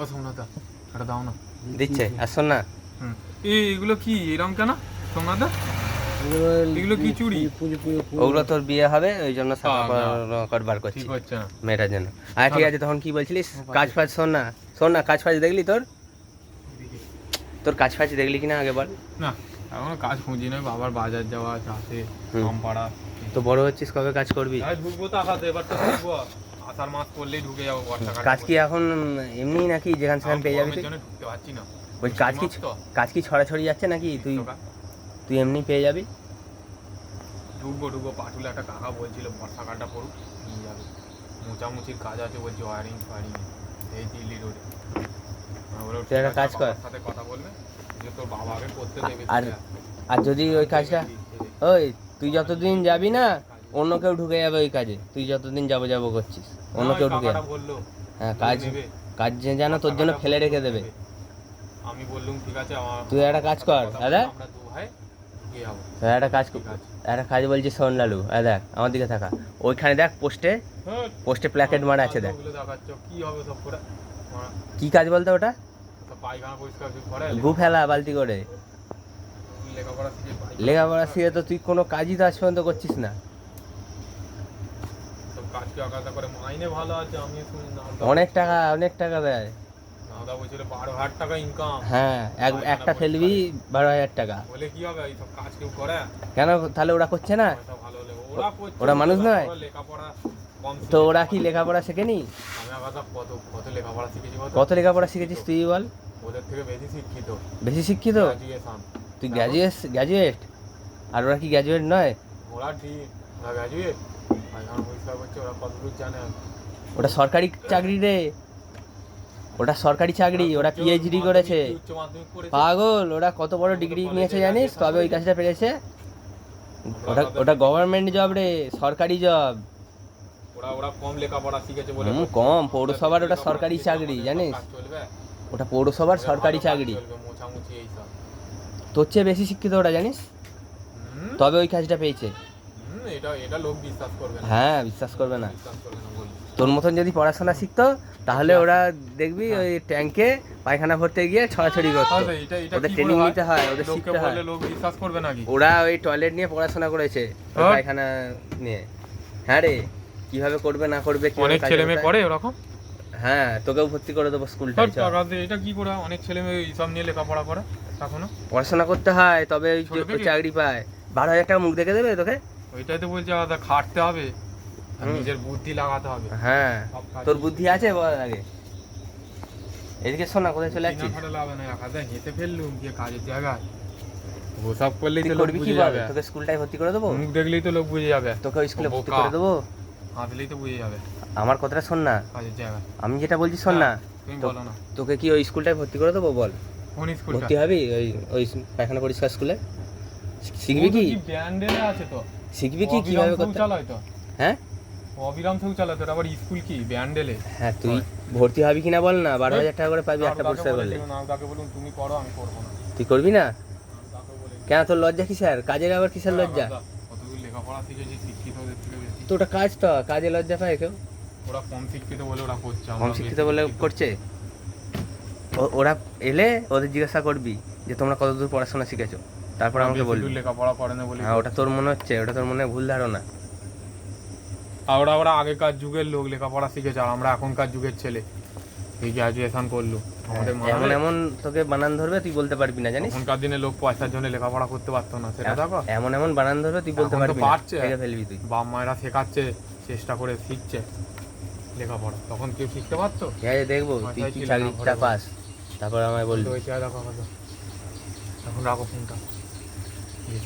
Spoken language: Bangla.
ও সোমনাথা এটা দাও না। দিচ্ছে আর শোন না। এই এগুলো কি এরকম কেন সোমনাথা এগুলো কি চুড়ি? ওগুলো তোর বিয়ে হবে ওই জন্য সাদা বাহ, করছি। ঠিক হচ্ছে না মেয়েটার জন্য। আর ঠিক আছে তখন কি বলছিলিস? কাজ ফাজ শোন না। শোন না কাজ ফাজ দেখলি তোর? তোর কাজ ফাজ দেখলি কিনা আগে বল। না এখনও কাজ খুঁজি নয় বাবার বাজার যাওয়া চাষে। আমপাড়া। তো বড় হচ্ছিস কবে কাজ করবি? ঢুকবো তো আসাতে এবার তো ঢুকবো। আষাঢ় মাস করলেই ঢুকে যাব বর্ষাকাল। কাজ কি এখন এমনি নাকি যেখান সেখান পেয়ে যাবি তুই? ঢুকতে পারছি না। ওই কাজ কি কাজ কি ছড়াছড়ি যাচ্ছে নাকি? তুই। তুই এমনি পেয়ে যাবি? ঢুকবো ঢুকবো। পাটুলে একটা কাকা বলছিল বর্ষাকালটা পড়ুক নিয়ে যাবে। মোচামুচির কাজ আছে বলছি ওয়ারিং ফায়ারিং এই দিল্লি রোডে তুই একটা কাজ কর। সাথে কথা বলবে। যে তোর বাবা আগে করতে দেবে আর আর যদি ওই কাজটা ওই তুই যতদিন যাবি না অন্য কেউ ঢুকে যাবে ওই কাজে। তুই যতদিন যাব যাব করছিস। অন্য কেউ ঢুকে যাবে। হ্যাঁ কাজ কাজ যে যেন তোর জন্য ফেলে রেখে দেবে। আমি বললুম ঠিক আছে তুই একটা কাজ কর, দাদা। একটা কাজ কর- একটা কাজ বলছি শোন লালু এই দেখ আমার দিকে থাকা। ওইখানে দেখ পোস্টে হ্যাঁ, পোস্টে প্ল্যাকেট মারা আছে দেখ। কি কাজ বলতো ওটা? গু ফেলা বালতি করে। লেখাপড়া শিখে তো তুই কোনো কাজই তো আজ পর্যন্ত করছিস না। আলাদা করে। মাইনে ভালো আছে আমি শুনি অনেক টাকা অনেক টাকা দেয়। দাদা বলছিল বারো হাজার টাকা ইনকাম হ্যাঁ এক একটা ফেলবি বারো হাজার টাকা। বলে কি হবে এই সব কাজ কেউ করে? কেন তাহলে ওরা করছে না? ওরা মানুষ নয়? লেখাপড়া তো ওরা কি লেখাপড়া শেখেনি? কত লেখাপড়া শিখেছিস তুই বল। ওদের থেকে বেশি শিক্ষিত। বেশি শিক্ষিত? তুই গ্র্যাজুয়েট গ্র্যাজুয়েট আর ওরা কি গ্র্যাজুয়েট নয়? ওরা ঠিক ওরা ওটা সরকারি চাকরি রে। ওটা সরকারি চাকরি ওরা পিএইচডি করেছে। পাগল ওরা কত বড় ডিগ্রি নিয়েছে জানিস? তবে ওই কাজটা পেরেছে? ওটা ওটা গভর্নমেন্ট জব রে সরকারি জব ওরা ওরা কম লেখাপড়া শিখেছে বলে কম, পৌরসভার ওটা সরকারি চাকরি, জানিস? ওটা পৌরসভার সরকারি চাকরি। তোর চেয়ে বেশি শিক্ষিত ওটা জানিস? তবে ওই কাজটা পেয়েছে। এটা এটা লোক বিশ্বাস করবে না। হ্যাঁ বিশ্বাস করবে না। বিশ্বাস করবে না বলি তোর মতন যদি পড়াশোনা শিখতো তাহলে ওরা দেখবি ওই ট্যাঙ্কে পায়খানা ভরতে গিয়ে ছড়াছড়ি করতো। এটা এটা ওদের ট্রেনিং নিতে হয় ওদের শিখতে হয়। লোক বিশ্বাস করবে নাকি ওরা ওই টয়লেট নিয়ে পড়াশোনা করেছে হ্যাঁ? পায়খানা নিয়ে। হ্যাঁ রে কীভাবে করবে না করবে অনেক ছেলে মেয়ে করে ওরকম? হ্যাঁ তোকেও ভর্তি করে দেবো সব দিয়ে এটা কি করে অনেক ছেলে মেয়ে এইসব নিয়ে লেখাপড়া করে এখনও? পড়াশোনা করতে হয় তবে? চাকরি পায়। বারো হাজার টাকা মুখ দেখে দেবে তোকে? ওইটাই তো বলছে আলাদা খাটতে হবে আর নিজের বুদ্ধি লাগাতে হবে। হ্যাঁ। তোর বুদ্ধি আছে বল আগে? এদিকে শোন না কোথায় চলে কিনা যাচ্ছিস খাটালে হবে না হাজার হেঁটে ফেললুম গিয়ে কাজের জায়গায়। ওসব করলেই তো লোক বুঝে যাবে। তোকে স্কুলটাই ভর্তি করে দেবো? মুখ দেখলেই তো লোক বুঝে যাবে। তোকে ওই স্কুলে ভর্তি করে দেবো? হাঁটলেই তো বুঝে যাবে। আমার কথাটা শোন না। কাজের জায়গায়। আমি যেটা বলছি শোন না। তুমি বলো না। তোকে কি ওই স্কুলটায় ভর্তি করে দেবো বল? কোন ভর্তি হবি? ওই ওই পায়খানা পরিষ্কার স্কুলে শিখবি কি? ব্যান্ডেলে আছে তো? শিখবি কি কীভাবে করতে শৌচালয় তো। হ্যাঁ? অবিরাম শৌচালয় তো আবার স্কুল কি? ব্যান্ডেলে। হ্যাঁ তুই ভর্তি হবি কিনা বল না বারো হাজার টাকা করে পাবি একটা পরিষ্কার করলে। তাকে বলুন তুমি করো আমি করব না। তুই করবি না? কেন তোর লজ্জা কিসের? কাজের আবার কিসের লজ্জা? লেখাপড়া শিখেছি শিক্ষিত থেকে বেশি তো ওটা কাজ তো কাজে লজ্জা পায় কেউ? ওরা কম শিক্ষিত বলে ওরা করছে কম শিক্ষিত বলে করছে? ওরা এলে ওদের জিজ্ঞাসা করবি যে তোমরা কতদূর পড়াশোনা শিখেছো? তারপর আমাকে বলবি। লেখাপড়া করে না বলে হ্যাঁ ওটা তোর মনে হচ্ছে? ওটা তোর মনে ভুল ধারণা? ওরা ওরা আগেকার যুগের লোক লেখাপড়া শিখেছে আর আমরা এখনকার যুগের ছেলে। এই গ্রাজুয়েশন করল। আমাদের হ্যাঁ, এমন এমন তোকে বানান ধরবে তুই বলতে পারবি না জানিস? এখনকার দিনে লোক পয়সার জন্য লেখাপড়া করতে পারতো না সেটা দেখো। এমন এমন বানান ধরবে তুই বলতে পারবি না। ভেঙে ফেলবি তুই। বাপ মায়েরা শেখাচ্ছে চেষ্টা করে শিখছে লেখাপড়া। তখন কেউ শিখতে পারতো? আছে দেখব তুই কি চাকরিটা পাস? তারপর আমায় চেয়ার দেখো এখন রাখো ফোনটা Yeah.